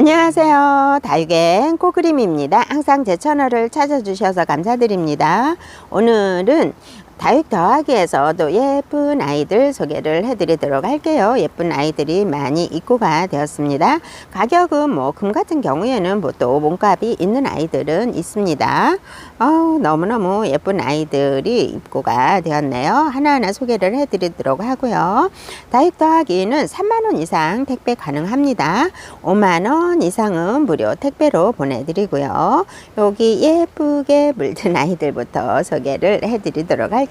안녕하세요. 다육의 꼬그림입니다. 항상 제 채널을 찾아주셔서 감사드립니다. 오늘은 다육 더하기에서도 예쁜 아이들 소개를 해드리도록 할게요. 예쁜 아이들이 많이 입고가 되었습니다. 가격은 뭐 금 같은 경우에는 뭐또 몸값이 있는 아이들은 있습니다. 어우, 너무너무 예쁜 아이들이 입고가 되었네요. 하나하나 소개를 해드리도록 하고요. 다육 더하기는 3만원 이상 택배 가능합니다. 5만원 이상은 무료 택배로 보내드리고요. 여기 예쁘게 물든 아이들부터 소개를 해드리도록 할게요.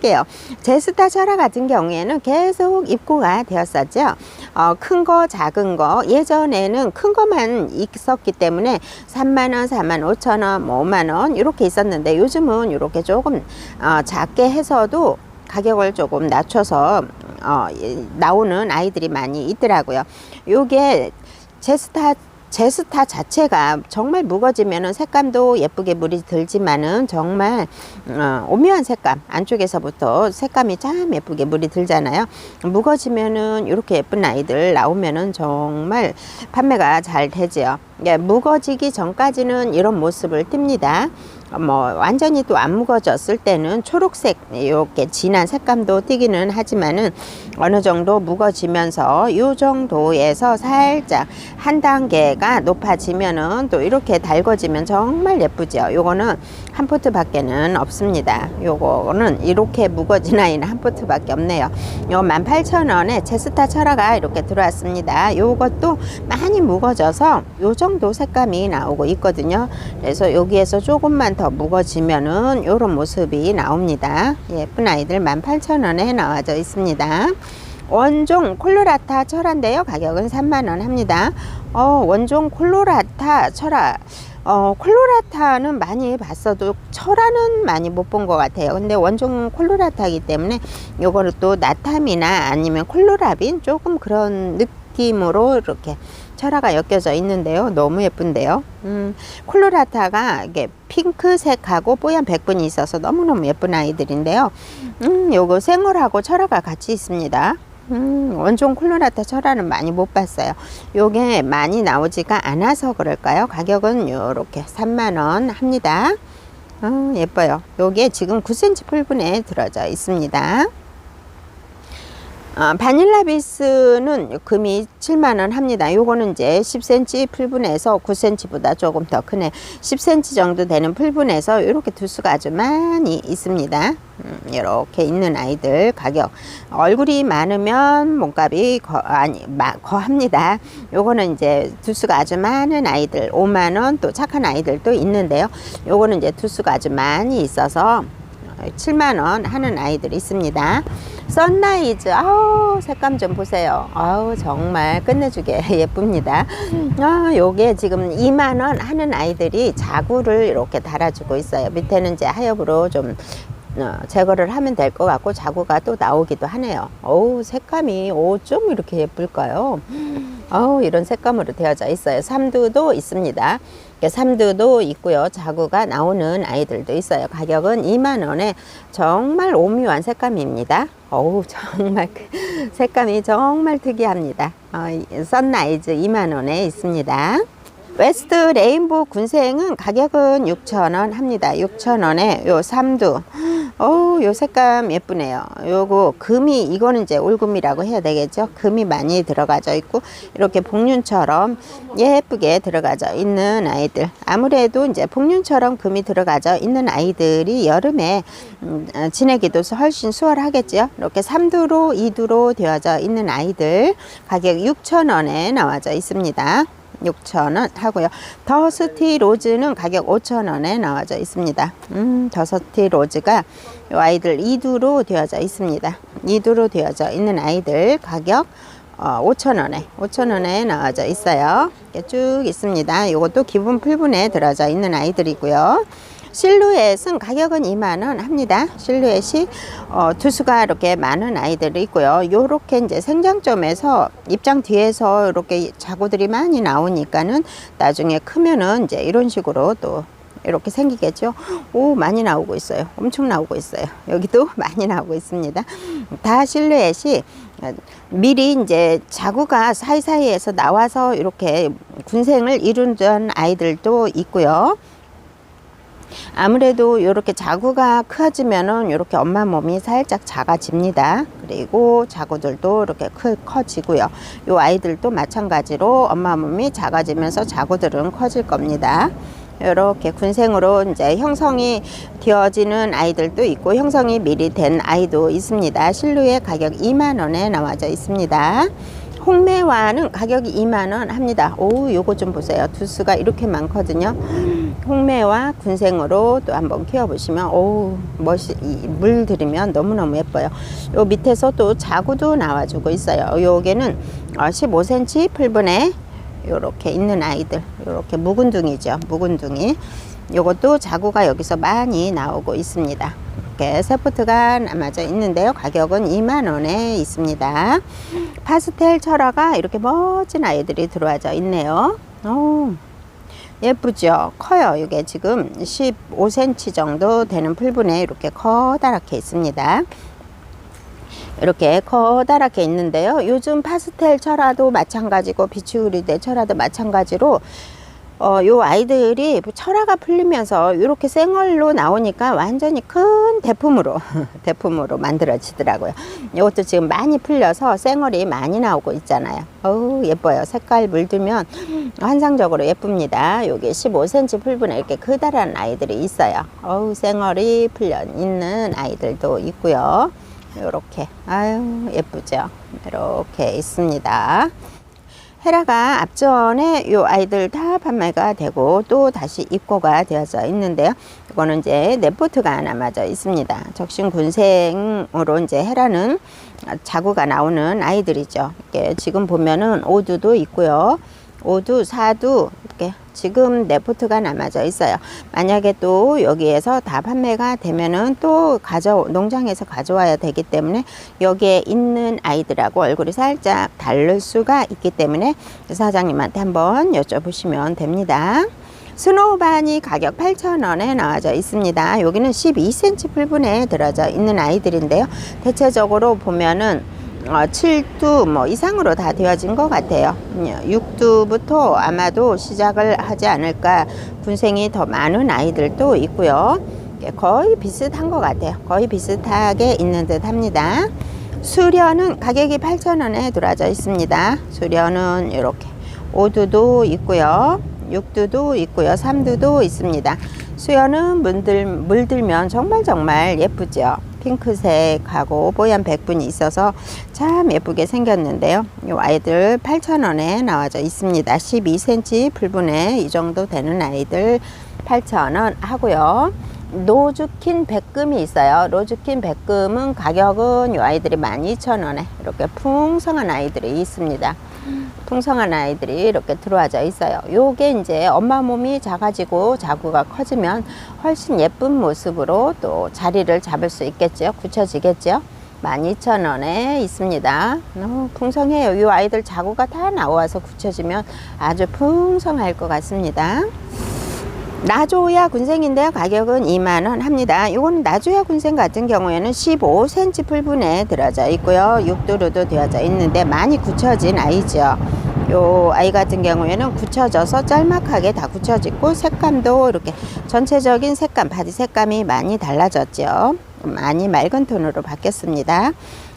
제스타 철화 같은 경우에는 계속 입고가 되었었죠. 어, 큰 거, 작은 거. 예전에는 큰 거만 있었기 때문에 3만원, 4만 5천원, 뭐 5만원 이렇게 있었는데 요즘은 이렇게 조금 어, 작게 해서도 가격을 조금 낮춰서 어, 예, 나오는 아이들이 많이 있더라고요. 요게 제스타 제스타 자체가 정말 무거지면은 색감도 예쁘게 물이 들지만은 정말 어, 오묘한 색감 안쪽에서부터 색감이 참 예쁘게 물이 들잖아요. 무거지면은 이렇게 예쁜 아이들 나오면은 정말 판매가 잘 되지요. 예, 무거지기 전까지는 이런 모습을 띱니다. 뭐 완전히 또안 묵어졌을 때는 초록색 이렇게 진한 색감도 띄기는 하지만은 어느 정도 묵어지면서 이 정도에서 살짝 한 단계가 높아지면은 또 이렇게 달궈지면 정말 예쁘죠. 요거는 한 포트 밖에는 없습니다. 요거는 이렇게 묵어진 아이는 한 포트 밖에 없네요. 요 18,000원에 제스타 철화가 이렇게 들어왔습니다. 요것도 많이 묵어져서 요 정도 색감이 나오고 있거든요. 그래서 여기에서 조금만 더 묵어지면은 이런 모습이 나옵니다. 예쁜 아이들 18,000원에 나와져 있습니다. 원종 콜로라타 철화인데요. 가격은 3만원 합니다. 어, 원종 콜로라타 철화. 어, 콜로라타는 많이 봤어도 철화는 많이 못 본 것 같아요. 근데 원종 콜로라타이기 때문에 요거는 또 나탐이나 아니면 콜로라빈 조금 그런 느낌으로 이렇게 철화가 엮여져 있는데요. 너무 예쁜데요. 음, 콜로라타가 이게 핑크색하고 뽀얀 백분이 있어서 너무너무 예쁜 아이들인데요. 음, 요거 생얼하고 철화가 같이 있습니다. 음, 원종 콜로라타 철화는 많이 못 봤어요. 요게 많이 나오지가 않아서 그럴까요? 가격은 요렇게 3만원 합니다. 어, 예뻐요. 요게 지금 9cm 풀분에 들어져 있습니다. 어, 바닐라 비스는 금이 7만원 합니다. 요거는 이제 10cm 풀분에서 9cm보다 조금 더 크네. 10cm 정도 되는 풀분에서 이렇게 두수가 아주 많이 있습니다. 음, 이렇게 있는 아이들 가격. 얼굴이 많으면 몸값이 거, 아니, 마, 거합니다. 요거는 이제 두수가 아주 많은 아이들 5만원 또 착한 아이들도 있는데요. 요거는 이제 두수가 아주 많이 있어서 7만원 하는 아이들이 있습니다. 선라이즈, 아우, 색감 좀 보세요. 아우, 정말 끝내주게 예쁩니다. 아, 요게 지금 2만원 하는 아이들이 자구를 이렇게 달아주고 있어요. 밑에는 이제 하엽으로 좀 어, 제거를 하면 될 것 같고 자구가 또 나오기도 하네요. 어우 색감이 어쩜 이렇게 예쁠까요? 어우 이런 색감으로 되어져 있어요. 삼두도 있습니다. 삼두도 있고요. 자구가 나오는 아이들도 있어요. 가격은 2만 원에 정말 오묘한 색감입니다. 어우 정말 그 색감이 정말 특이합니다. 어, 선라이즈 2만 원에 있습니다. 웨스트 레인보우 군생은 가격은 6,000원 합니다. 6,000원에 요 삼두. 어우, 요 색감 예쁘네요. 요거 금이 이거는 이제 올금이라고 해야 되겠죠. 금이 많이 들어가져 있고 이렇게 복륜처럼 예쁘게 들어가져 있는 아이들. 아무래도 이제 복륜처럼 금이 들어가져 있는 아이들이 여름에 음, 어, 지내기도 훨씬 수월하겠죠. 이렇게 삼두로 이두로 되어져 있는 아이들 가격 6,000원에 나와져 있습니다. 6,000원 하고요. 더스티 로즈는 가격 5,000원에 나와져 있습니다. 음, 더스티 로즈가 이 아이들 2두로 되어져 있습니다. 2두로 되어져 있는 아이들 가격 어, 5,000원에 5,000원에 나와져 있어요. 쭉 있습니다. 이것도 기본 풀분에 들어져 있는 아이들이고요. 실루엣은 가격은 2만원 합니다. 실루엣이 어, 투수가 이렇게 많은 아이들이 있고요. 요렇게 이제 생장점에서 입장 뒤에서 이렇게 자구들이 많이 나오니까는 나중에 크면은 이제 이런 식으로 또 이렇게 생기겠죠. 오, 많이 나오고 있어요. 엄청 나오고 있어요. 여기도 많이 나오고 있습니다. 다 실루엣이 미리 이제 자구가 사이사이에서 나와서 이렇게 군생을 이루던 아이들도 있고요. 아무래도 이렇게 자구가 커지면은 이렇게 엄마 몸이 살짝 작아집니다. 그리고 자구들도 이렇게 크, 커지고요. 이 아이들도 마찬가지로 엄마 몸이 작아지면서 자구들은 커질 겁니다. 이렇게 군생으로 이제 형성이 되어지는 아이들도 있고 형성이 미리 된 아이도 있습니다. 실루엣 가격 2만 원에 나와져 있습니다. 홍매화는 가격이 2만 원 합니다. 오, 요거 좀 보세요. 두수가 이렇게 많거든요. 홍매화 군생으로 또 한번 키워보시면 오, 멋이 이물 들이면 너무너무 예뻐요. 요 밑에서 또 자구도 나와주고 있어요. 요게는 15cm 풀분에 요렇게 있는 아이들 요렇게 묵은둥이죠 묵은둥이. 요것도 자구가 여기서 많이 나오고 있습니다. 이렇게 세포트가 남아져 있는데요. 가격은 2만원에 있습니다. 파스텔 철화가 이렇게 멋진 아이들이 들어와져 있네요. 오, 예쁘죠? 커요. 이게 지금 15cm 정도 되는 풀분에 이렇게 커다랗게 있습니다. 이렇게 커다랗게 있는데요. 요즘 파스텔 철화도 마찬가지고 비추리대 철화도 마찬가지로 어, 요 아이들이 철화가 풀리면서 이렇게 생얼로 나오니까 완전히 큰 대품으로 대품으로 만들어지더라고요. 이것도 지금 많이 풀려서 생얼이 많이 나오고 있잖아요. 어우 예뻐요. 색깔 물들면 환상적으로 예쁩니다. 여기 15cm 풀분에 이렇게 크다란 아이들이 있어요. 어우 생얼이 풀려 있는 아이들도 있고요. 이렇게 아유 예쁘죠 이렇게 있습니다 헤라가 앞전에 요 아이들 다 판매가 되고 또 다시 입고가 되어져 있는데요. 이거는 이제 네포트가 남아져 있습니다. 적신 군생으로 이제 헤라는 자구가 나오는 아이들이죠. 지금 보면은 오두도 있고요. 오두, 사두 이렇게 지금 네포트가 남아져 있어요. 만약에 또 여기에서 다 판매가 되면은 또 가져 농장에서 가져와야 되기 때문에 여기에 있는 아이들하고 얼굴이 살짝 다를 수가 있기 때문에 사장님한테 한번 여쭤보시면 됩니다. 스노우반이 가격 8,000원에 나와져 있습니다. 여기는 12cm 풀분에 들어져 있는 아이들인데요. 대체적으로 보면은 어, 7두 뭐 이상으로 다 되어진 것 같아요. 6두부터 아마도 시작을 하지 않을까 군생이 더 많은 아이들도 있고요. 거의 비슷한 것 같아요. 거의 비슷하게 있는 듯 합니다. 수련은 가격이 8,000원에 들어져 있습니다. 수련은 이렇게 5두도 있고요. 6두도 있고요. 3두도 있습니다. 수연은 물들, 물들면 정말 정말 예쁘죠. 핑크색하고 뽀얀 백분이 있어서 참 예쁘게 생겼는데요. 이 아이들 8,000원에 나와져 있습니다. 12cm 풀분에 이 정도 되는 아이들 8,000원 하고요. 노즈킨 백금이 있어요. 노즈킨 백금은 가격은 이 아이들이 12,000원에 이렇게 풍성한 아이들이 있습니다. 풍성한 아이들이 이렇게 들어와져 있어요. 요게 이제 엄마 몸이 작아지고 자구가 커지면 훨씬 예쁜 모습으로 또 자리를 잡을 수 있겠죠. 굳혀지겠죠. 12,000원에 있습니다. 너무 풍성해요. 이 아이들 자구가 다 나와서 굳혀지면 아주 풍성할 것 같습니다. 나조야 군생인데요. 가격은 2만원 합니다. 이거는 나조야 군생 같은 경우에는 15cm 풀분에 들어져 있고요. 6도로도 되어져 있는데 많이 굳혀진 아이죠. 요 아이 같은 경우에는 굳혀져서 짤막하게 다 굳혀지고 색감도 이렇게 전체적인 색감, 바디 색감이 많이 달라졌죠. 많이 맑은 톤으로 바뀌었습니다.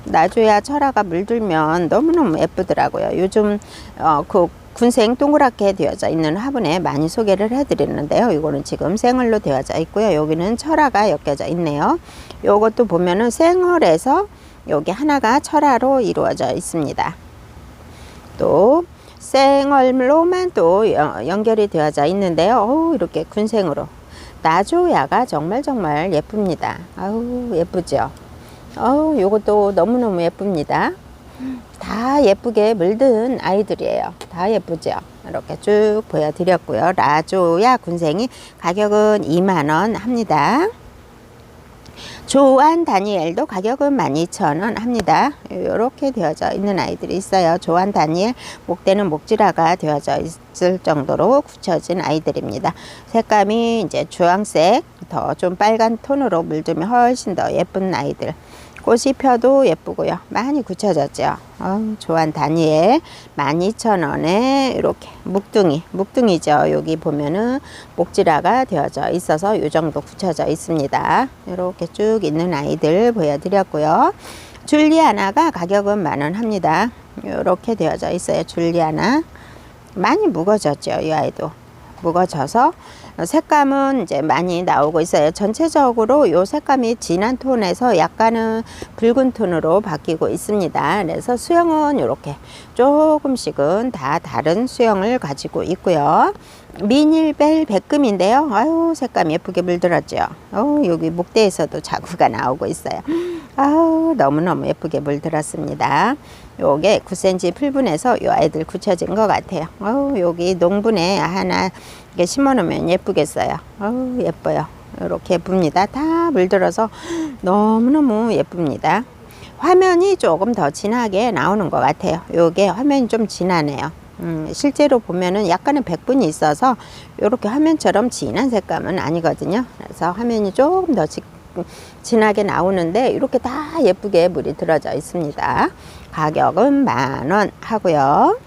나조야 철화가 물들면 너무너무 예쁘더라고요. 요즘 어, 그 군생 동그랗게 되어져 있는 화분에 많이 소개를 해드리는데요. 이거는 지금 생얼로 되어져 있고요. 여기는 철화가 엮여져 있네요. 요것도 보면은 생얼에서 여기 하나가 철화로 이루어져 있습니다. 또 생얼로만 또 연결이 되어져 있는데요. 오, 이렇게 군생으로 나조야가 정말 정말 예쁩니다. 아우 예쁘죠. 어우 요것도 너무너무 예쁩니다. 다 예쁘게 물든 아이들이에요. 다 예쁘죠? 이렇게 쭉 보여드렸고요. 라조야 군생이 가격은 2만원 합니다. 조안 다니엘도 가격은 12,000원 합니다. 이렇게 되어져 있는 아이들이 있어요. 조안 다니엘 목대는 목지라가 되어져 있을 정도로 굳혀진 아이들입니다. 색감이 이제 주황색 더 좀 빨간 톤으로 물들면 훨씬 더 예쁜 아이들. 꽃이 펴도 예쁘고요. 많이 굳혀졌죠. 어, 조안 다니엘 12,000원에 이렇게 묵둥이, 묵둥이죠. 여기 보면은 목지라가 되어져 있어서 이 정도 굳혀져 있습니다. 이렇게 쭉 있는 아이들 보여드렸고요. 줄리아나가 가격은 만원 합니다. 이렇게 되어져 있어요. 줄리아나. 많이 무거졌죠. 이 아이도. 무거져서 색감은 이제 많이 나오고 있어요. 전체적으로 이 색감이 진한 톤에서 약간은 붉은 톤으로 바뀌고 있습니다. 그래서 수영은 이렇게 조금씩은 다 다른 수영을 가지고 있고요. 미닐벨 백금인데요. 아유 색감 예쁘게 물들었죠. 어, 여기 목대에서도 자구가 나오고 있어요. 아우 너무너무 예쁘게 물들었습니다. 요게 9cm 풀분에서 요 아이들 굳혀진 것 같아요. 어우, 여기 농분에 하나 이렇게 심어 놓으면 예쁘겠어요. 어우, 예뻐요. 이렇게 예쁩니다. 다 물들어서 너무너무 예쁩니다. 화면이 조금 더 진하게 나오는 것 같아요. 요게 화면이 좀 진하네요. 음, 실제로 보면은 약간의 백분이 있어서 이렇게 화면처럼 진한 색감은 아니거든요. 그래서 화면이 조금 더 지, 진하게 나오는데 이렇게 다 예쁘게 물이 들어져 있습니다. 가격은 만 원 하고요.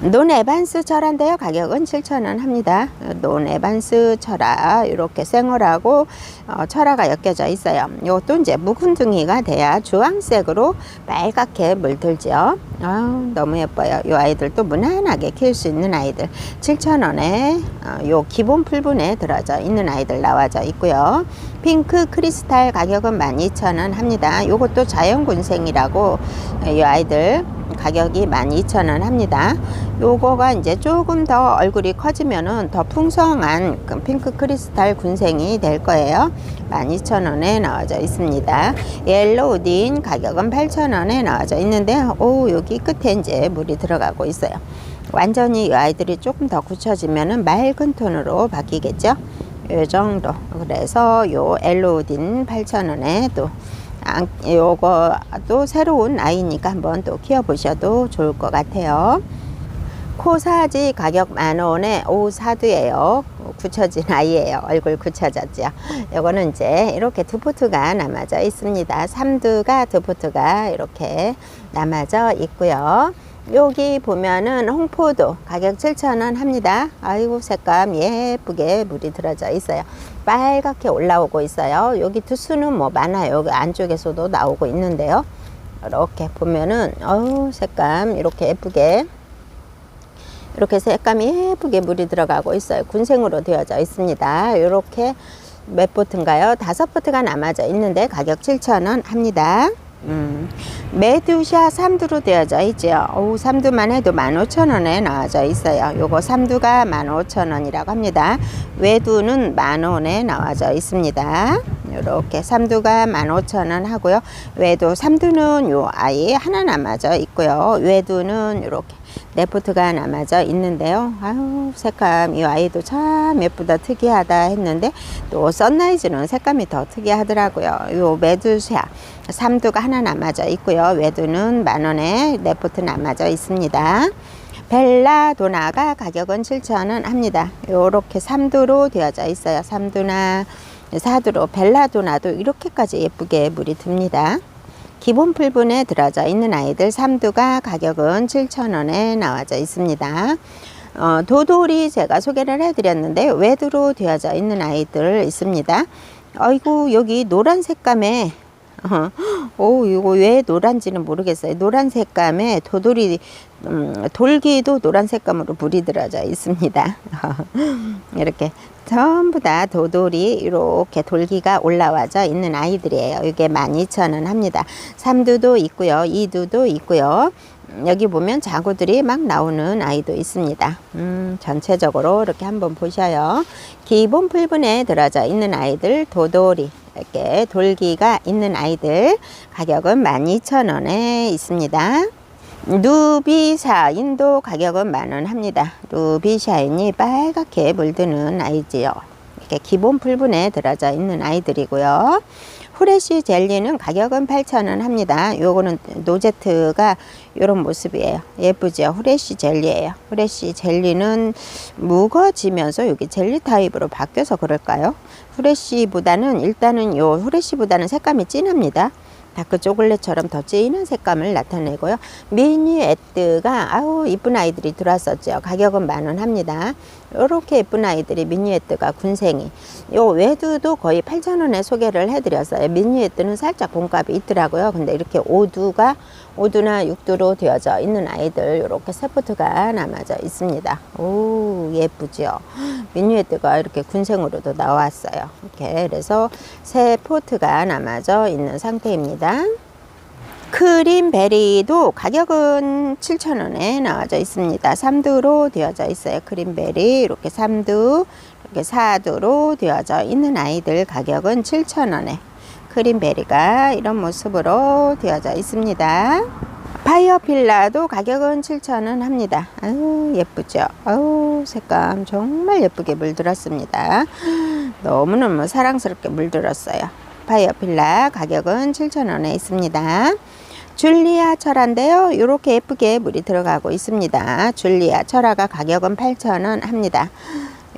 논 에반스 철화인데요. 가격은 7,000원 합니다. 논 에반스 철화 이렇게 생얼하고 어, 철화가 엮여져 있어요. 이것도 이제 묵은둥이가 돼야 주황색으로 빨갛게 물들죠. 아, 너무 예뻐요. 이 아이들도 무난하게 키울 수 있는 아이들 7,000원에 어, 요 기본 풀분에 들어져 있는 아이들 나와져 있고요. 핑크 크리스탈 가격은 12,000원 합니다. 요것도 자연군생이라고 이 아이들 가격이 12,000원 합니다. 요거가 이제 조금 더 얼굴이 커지면은 더 풍성한 그 핑크 크리스탈 군생이 될 거예요. 12,000원에 나와져 있습니다. 옐로우 딘 가격은 8,000원에 나와져 있는데 오 여기 끝에 이제 물이 들어가고 있어요. 완전히 이 아이들이 조금 더 굳혀지면은 맑은 톤으로 바뀌겠죠. 요 정도. 그래서 요 엘로딘 8,000원에 또 아, 요거도 새로운 아이니까 한번 또 키워보셔도 좋을 것 같아요. 코사지 가격 만원에 오사두예요. 굳혀진 아이예요. 얼굴 굳혀졌죠. 요거는 이제 이렇게 두 포트가 남아져 있습니다. 삼두가 두 포트가 이렇게 남아져 있고요. 여기 보면은 홍포도 가격 7,000원 합니다. 아이고 색감 예쁘게 물이 들어져 있어요. 빨갛게 올라오고 있어요. 여기 두수는 뭐 많아요. 여기 안쪽에서도 나오고 있는데요. 이렇게 보면은 어우 색감 이렇게 예쁘게 이렇게 색감이 예쁘게 물이 들어가고 있어요. 군생으로 되어져 있습니다. 이렇게 몇 포트인가요? 다섯 포트가 남아져 있는데 가격 7,000원 합니다. 음, 메두샤 삼두로 되어져 있죠. 오, 삼두만 해도 15,000원에 나와져 있어요. 요거 삼두가 15,000원이라고 합니다. 외두는 만원에 나와져 있습니다. 이렇게 삼두가 15,000원 하고요. 외두 삼두는 요 아이 하나 남아져 있고요. 외두는 이렇게 네포트가 남아져 있는데요. 아유, 색감, 이 아이도 참 예쁘다, 특이하다 했는데, 또 선라이즈는 색감이 더 특이하더라고요. 요 메두샤, 삼두가 하나 남아져 있고요. 외두는 만원에 네포트 남아져 있습니다. 벨라도나가 가격은 7,000원 합니다. 요렇게 삼두로 되어져 있어요. 삼두나 사두로 벨라도나도 이렇게까지 예쁘게 물이 듭니다. 기본 풀분에 들어져 있는 아이들 3두가 가격은 7,000원에 나와져 있습니다. 어, 도돌이 제가 소개를 해드렸는데 외두로 되어져 있는 아이들 있습니다. 아이고 여기 노란 색감에 어, 오 이거 왜 노란지는 모르겠어요. 노란 색감에 도돌이 음, 돌기도 노란 색감으로 불이 들어져 있습니다. 이렇게 전부 다 도돌이 이렇게 돌기가 올라와져 있는 아이들이에요. 이게 12,000원 합니다. 삼두도 있고요. 이두도 있고요. 여기 보면 자구들이 막 나오는 아이도 있습니다. 음, 전체적으로 이렇게 한번 보셔요. 기본 풀분에 들어져 있는 아이들 도돌이 이렇게 돌기가 있는 아이들 가격은 12,000원에 있습니다. 누비샤 인도 가격은 만원 합니다. 누비샤인이 빨갛게 물드는 아이지요. 이렇게 기본 풀분에 들어져 있는 아이들이고요. 후레쉬 젤리는 가격은 8,000원 합니다. 요거는 노제트가 이런 모습이에요. 예쁘죠? 후레쉬 젤리예요. 후레쉬 젤리는 무거지면서 여기 젤리 타입으로 바뀌어서 그럴까요? 후레쉬보다는 일단은 요 후레쉬보다는 색감이 진합니다. 다크 초콜릿처럼 더 진한 색감을 나타내고요. 미니 에뜨가 아우 이쁜 아이들이 들어왔었죠. 가격은 만 원 합니다. 이렇게 예쁜 아이들이 미니 에뜨가 군생이 요 외두도 거의 8,000원에 소개를 해드렸어요. 미니 에뜨는 살짝 공값이 있더라고요. 근데 이렇게 오두가 오두나 육두로 되어져 있는 아이들 이렇게 세포트가 남아져 있습니다. 오 예쁘죠. 에뜨가 이렇게 군생으로도 나왔어요. 이렇게 그래서 세 포트가 남아져 있는 상태입니다. 크림베리도 가격은 7,000원에 나와져 있습니다. 3두로 되어져 있어요. 크림베리 이렇게 3두 이렇게 4두로 되어져 있는 아이들 가격은 7,000원에 크림베리가 이런 모습으로 되어져 있습니다. 파이어필라도 가격은 7,000원 합니다. 아유 예쁘죠? 아유 색감 정말 예쁘게 물들었습니다. 너무너무 사랑스럽게 물들었어요. 파이어필라 가격은 7,000원에 있습니다. 줄리아 철화인데요. 이렇게 예쁘게 물이 들어가고 있습니다. 줄리아 철화가 가격은 8,000원 합니다.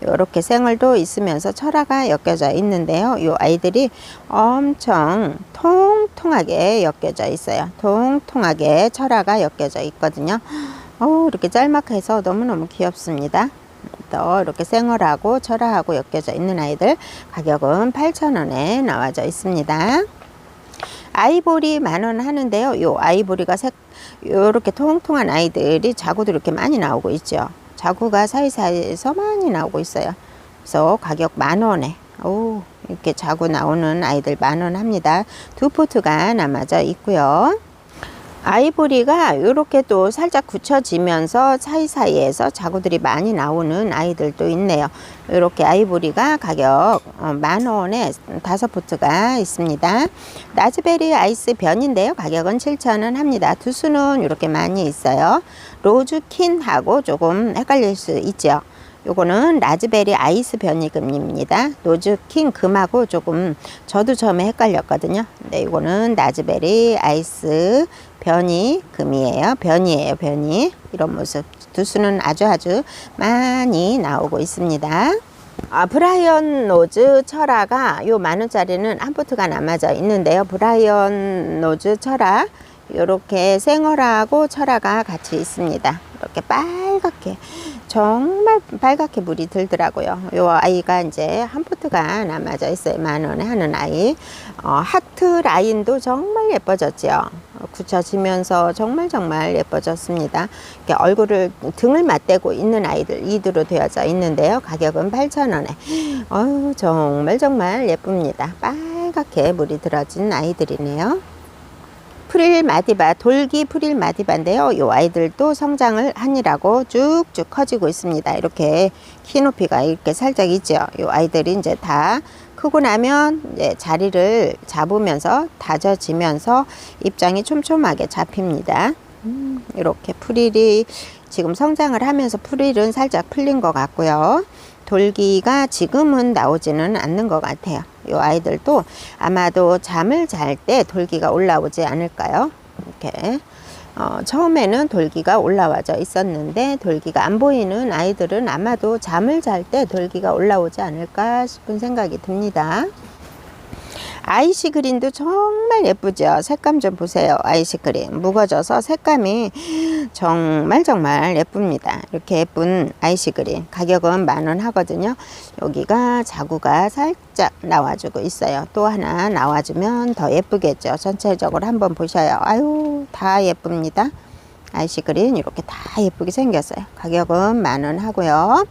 이렇게 생얼도 있으면서 철화가 엮여져 있는데요. 이 아이들이 엄청 통통하게 엮여져 있어요. 통통하게 철화가 엮여져 있거든요. 어 이렇게 짤막해서 너무너무 귀엽습니다. 또 이렇게 생얼하고 철화하고 엮여져 있는 아이들 가격은 8,000원에 나와져 있습니다. 아이보리 만원 하는데요. 요 아이보리가 색 요렇게 통통한 아이들이 자구도 이렇게 많이 나오고 있죠. 자구가 사이사이에서 많이 나오고 있어요. 그래서 가격 만 원에 오 이렇게 자구 나오는 아이들 만 원 합니다. 두 포트가 남아져 있고요. 아이보리가 이렇게 또 살짝 굳혀지면서 사이사이에서 자구들이 많이 나오는 아이들도 있네요. 이렇게 아이보리가 가격 어, 만원에 다섯 포트가 있습니다. 나즈베리 아이스 변인데요. 가격은 7,000원 합니다. 두 수는 이렇게 많이 있어요. 로즈킨하고 조금 헷갈릴 수 있죠. 요거는 라즈베리 아이스 변이금입니다. 노즈킹 금하고 조금 저도 처음에 헷갈렸거든요. 근데 이거는 라즈베리 아이스 변이금이에요. 변이에요. 변이. 이런 모습. 두 수는 아주 아주 많이 나오고 있습니다. 아, 브라이언 노즈 철화가 요 만원짜리는 한 포트가 남아져 있는데요. 브라이언 노즈 철화 이렇게 생얼하고 철화가 같이 있습니다. 이렇게 빨갛게 정말 빨갛게 물이 들더라고요. 요 아이가 이제 한 포트가 남아져 있어요. 만 원에 하는 아이. 어, 하트 라인도 정말 예뻐졌죠. 굳혀지면서 정말 정말 예뻐졌습니다. 이렇게 얼굴을 등을 맞대고 있는 아이들 이두로 되어져 있는데요. 가격은 8,000원에. 어유 정말 정말 예쁩니다. 빨갛게 물이 들어진 아이들이네요. 프릴 마디바, 돌기 프릴 마디바인데요. 이 아이들도 성장을 하니라고 쭉쭉 커지고 있습니다. 이렇게 키 높이가 이렇게 살짝 있죠. 이 아이들이 이제 다 크고 나면 이제 자리를 잡으면서 다져지면서 입장이 촘촘하게 잡힙니다. 음, 이렇게 프릴이 지금 성장을 하면서 프릴은 살짝 풀린 것 같고요. 돌기가 지금은 나오지는 않는 것 같아요. 이 아이들도 아마도 잠을 잘 때 돌기가 올라오지 않을까요? 이렇게 어, 처음에는 돌기가 올라와져 있었는데 돌기가 안 보이는 아이들은 아마도 잠을 잘 때 돌기가 올라오지 않을까 싶은 생각이 듭니다. 아이시 그린도 정말 예쁘죠. 색감 좀 보세요. 아이시 그린. 묵어져서 색감이 정말 정말 예쁩니다. 이렇게 예쁜 아이시 그린. 가격은 만원 하거든요. 여기가 자구가 살짝 나와주고 있어요. 또 하나 나와주면 더 예쁘겠죠. 전체적으로 한번 보셔요. 아유, 다 예쁩니다. 아이시 그린 이렇게 다 예쁘게 생겼어요. 가격은 만원 하고요.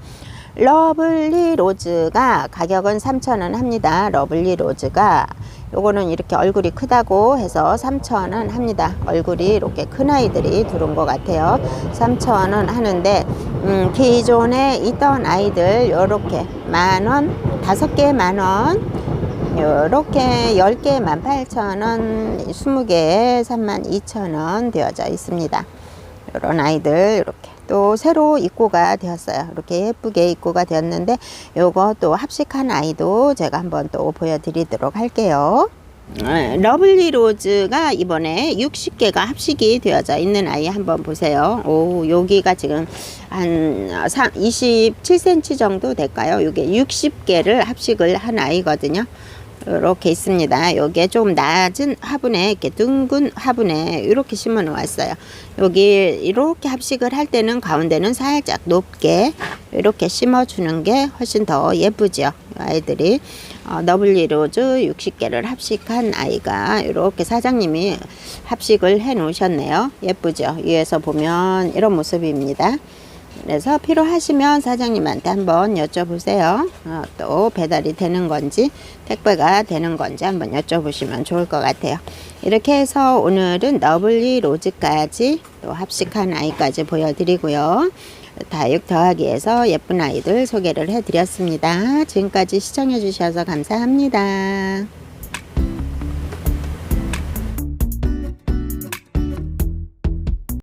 러블리 로즈가 가격은 3,000원 합니다. 러블리 로즈가 요거는 이렇게 얼굴이 크다고 해서 3,000원 합니다. 얼굴이 이렇게 큰 아이들이 들어온 것 같아요. 3,000원 하는데 음, 기존에 있던 아이들 요렇게 만원, 다섯 개 만원 요렇게 10개 18,000원, 20개에 32,000원 되어져 있습니다. 요런 아이들 이렇게 또 새로 입고가 되었어요. 이렇게 예쁘게 입고가 되었는데 요거 또 합식한 아이도 제가 한번 또 보여드리도록 할게요. 어, 러블리 로즈가 이번에 60개가 합식이 되어져 있는 아이 한번 보세요. 오, 여기가 지금 한 27cm 정도 될까요? 이게 60개를 합식을 한 아이거든요. 이렇게 있습니다. 여기에 좀 낮은 화분에 이렇게 둥근 화분에 이렇게 심어 놓았어요. 여기 이렇게 합식을 할 때는 가운데는 살짝 높게 이렇게 심어 주는 게 훨씬 더 예쁘죠. 아이들이 어, 너블리 로즈 60개를 합식한 아이가 이렇게 사장님이 합식을 해 놓으셨네요. 예쁘죠. 위에서 보면 이런 모습입니다. 그래서 필요하시면 사장님한테 한번 여쭤보세요. 어, 또 배달이 되는 건지 택배가 되는 건지 한번 여쭤보시면 좋을 것 같아요. 이렇게 해서 오늘은 너블리 로즈까지 또 합식한 아이까지 보여드리고요. 다육 더하기에서 예쁜 아이들 소개를 해드렸습니다. 지금까지 시청해주셔서 감사합니다.